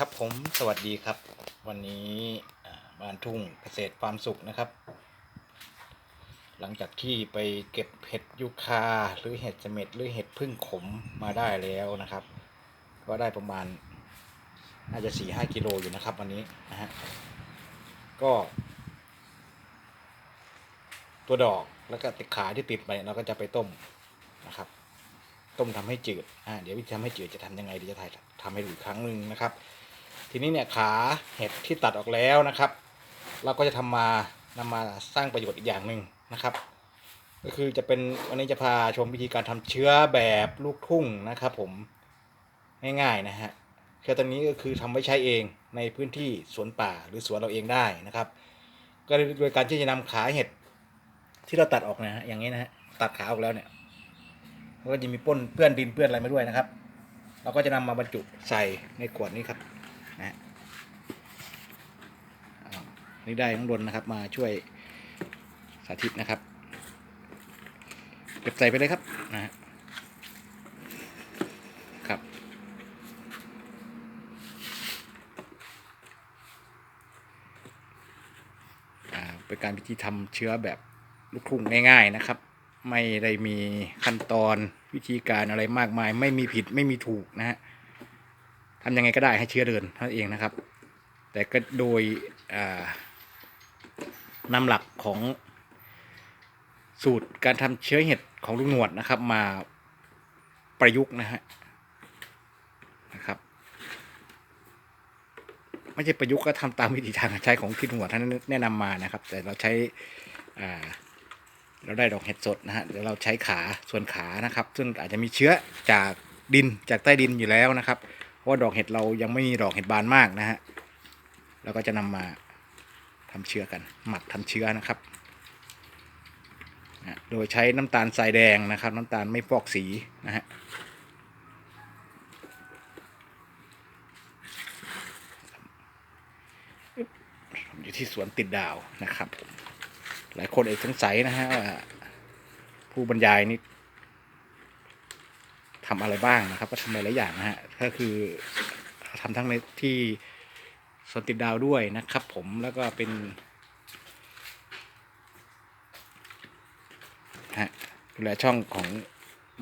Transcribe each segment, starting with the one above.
ครับผมสวัสดีครับ วันนี้บ้านทุ่งเกษตรฟามสุขนะครับ หลังจากที่ไปเก็บเห็ดยูคาหรือเห็ดเสม็ดหรือเห็ดพึ่งขมมาได้แล้วนะครับ ก็ได้ประมาณน่าจะสี่ห้ากิโลอยู่นะครับ วันนี้นะฮะก็ ตัวดอกแล้วก็ติดขาที่ติดไปเราก็จะไปต้มนะครับต้มทำให้จืด อ่า เดี๋ยววิธีทำให้จืดจะทำยังไงเดี๋ยวจะถ่ายทำให้ดูอีกครั้งหนึ่งนะครับ ทีนี้เนี่ยขาเห็ดที่ตัดออกแล้วนะครับ เราก็จะทำมานำมาสร้างประโยชน์อีกอย่างหนึ่งนะครับ ก็คือจะเป็นวันนี้จะพาชมวิธีการทำเชื้อแบบลูกทุ่งนะครับ ผมง่ายๆนะฮะเชื้อตัวนี้ก็คือทำไว้ใช้เองในพื้นที่สวนป่าหรือสวนเราเองได้นะครับ ก็โดยการที่จะนำขาเห็ดที่เราตัดออกนะฮะอย่างนี้นะฮะตัดขาออกแล้วเนี่ยก็จะมีป้นเปื้อนดินเปื้อนอะไรมาด้วยนะครับ เราก็จะนำมาบรรจุใส่ในขวดนี้ครับ นะนี่ได้น้องดนนะครับมาช่วยสาธิตนะครับเก็บใส่ไปเลยครับนะฮะครับ เป็นการวิธีทำเชื้อแบบลูกทุ่งง่ายๆนะครับ ไม่ได้มีขั้นตอนวิธีการอะไรมากมาย ไม่มีผิดไม่มีถูกนะฮะ ทำยังไงก็ได้ให้เชื้อเดินเท่านั้นเองนะครับ แต่ก็โดยอ่านำหลักของสูตรการทำเชื้อเห็ดของลุงหนวดนะครับ มาประยุกต์นะฮะนะครับไม่ใช่ประยุกต์ก็ทำตามวิธีทางใช้ของที่หนวดท่านแนะนำมานะครับ แต่เราใช้เราได้ดอกเห็ดสดนะฮะเดี๋ยวเราใช้ขาส่วนขานะครับ ซึ่งอาจจะมีเชื้อจากดินจากใต้ดินอยู่แล้วนะครับ เพราะว่าดอกเห็ดเรายังไม่มีดอกเห็ดบานมากนะฮะเราก็จะนำมาทำเชื้อกัน หมักทำเชื้อนะครับโดยใช้น้ำตาลทรายแดงนะครับ น้ำตาลไม่ฟอกสีนะฮะอยู่ที่สวนติดดาวนะครับ หลายคนเอกสงสัยนะฮะว่าผู้บรรยายนี่ ทำอะไรบ้างนะครับ ก็ทำหลายอย่างนะฮะก็คือทำทั้งในที่สวนติดดาวด้วยนะครับ ผมแล้วก็เป็นฮะดูแลช่องของ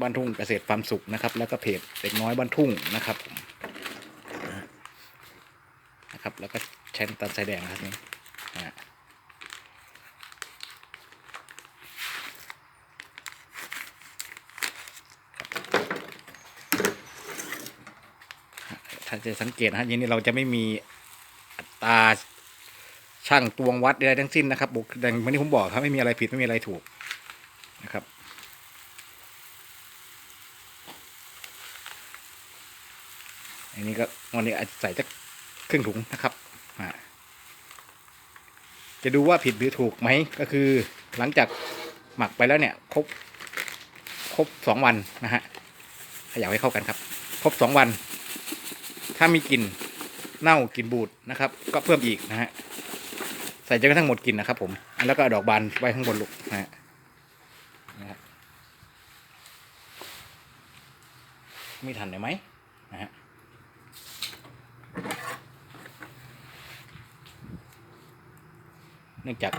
บ้านทุ่งเกษตรฟาร์มสุขนะครับ แล้วก็เพจเด็กน้อยบ้านทุ่งนะครับผมนะครับ แล้วก็ใช้น้ำตาลทรายแดงนะครับนี่ฮะ ถ้าจะสังเกตนะฮะทีนี้เราจะไม่มีอัตราช่างตวงวัดใดๆทั้งสิ้นนะครับบุกดังที่ผมบอกครับไม่มีอะไรผิดไม่มีอะไรถูกนะครับอันนี้ก็วันนี้อาจจะใส่สักครึ่งถุงนะครับจะดูว่าผิดหรือถูกไหมก็คือหลังจากหมักไปแล้วเนี่ยครบครบสองวันนะฮะขยาวให้เข้ากันครับ ครบสองวัน ถ้ามีกลิ่นเน่ากลิ่นบูดนะครับ ก็เพิ่มอีกนะฮะใส่จนกระทั่งหมดกลิ่นนะครับ ผมแล้วก็ดอกบานไว้ข้างบนลูกนะฮะนะครับไม่ทันได้ไหมนะฮะเนื่องจาก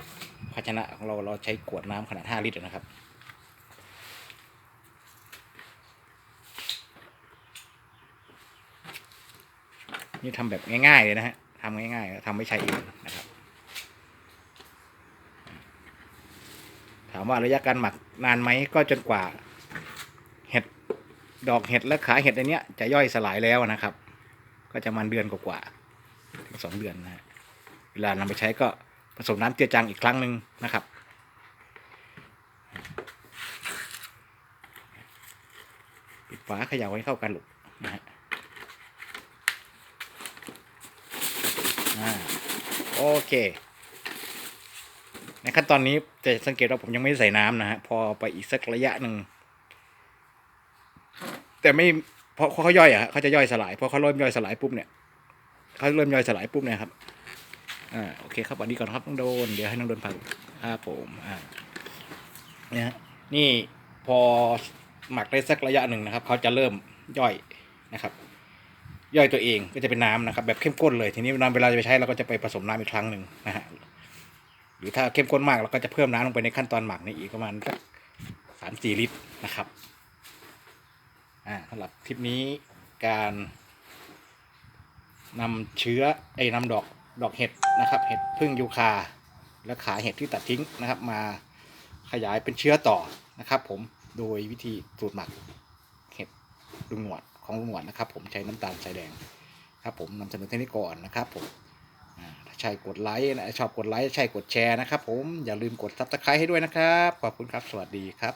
ภาชนะของเราเราใช้ขวดน้ำขนาด 5 ลิตรนะครับ นี่ทำแบบง่ายๆเลยนะฮะทำง่ายๆทำไม่ใช้เองนะครับ ถามว่าระยะการหมักนานไหมก็จนกว่า เห็ดดอกเห็ดและขาเห็ดอันเนี้ยจะย่อยสลายแล้วนะครับ ก็จะมันเดือนกว่าๆถึงสองเดือนนะฮะเวลานำไปใช้ก็ผสมน้ำเจือจางอีกครั้งหนึ่งนะครับปิดฝาเขย่าให้เข้ากันลูกนะฮะ อ่าโอ เคในขั้นตอนนี้จะสังเกตว่าผมยังไม่ได้ใส่น้ำนะฮะพอไปอีกสักระยะหนึ่งแต่ไม่เพอเขาย่อยอะฮะเขาจะย่อยสลายพอเขาเริ่มย่อยสลายปุ๊บเนี่ยเขาเริ่มย่อยสลายปุ๊บเนี่ยครับอ่าโอเคครับวันนี้ก่อนครับน้องโดนเดี๋ยวให้น้องโดนพักครับผมอ่าเนี่ยนี่พอหมักได้สักระยะหนึ่งนะครับเขาจะเริ่มย่อยนะครับ ย่อยตัวเองก็จะเป็นน้ำนะครับแบบเข้มข้นเลยทีนี้น้ำเวลาจะไปใช้เราก็จะไปผสมน้ำอีกครั้งหนึ่งนะฮะหรือถ้าเข้มข้นมากเราก็จะเพิ่มน้ำลงไปในขั้นตอนหมักนี่อีกประมาณสักสามสี่ลิตรนะครับอ่าสำหรับคลิปนี้การนำเชื้อไอ้นำดอกดอกเห็ดนะครับ เห็ดพึ่งยูคา และขาเห็ดที่ตัดทิ้งนะครับ มาขยายเป็นเชื้อต่อนะครับ ผมโดยวิธีสูตรหมักเห็ดลุงหนวด ของลุงหวดนะครับ ผมใช้น้ำตาลสายแดงครับผมนำเสนอแค่นี้ก่อนนะครับผมถ้าใช่กดไลค์นะชอบกดไลค์ใช่กดแชร์นะครับ ผมอย่าลืมกดซับสไครต์ให้ด้วยนะครับขอบคุณครับสวัสดีครับ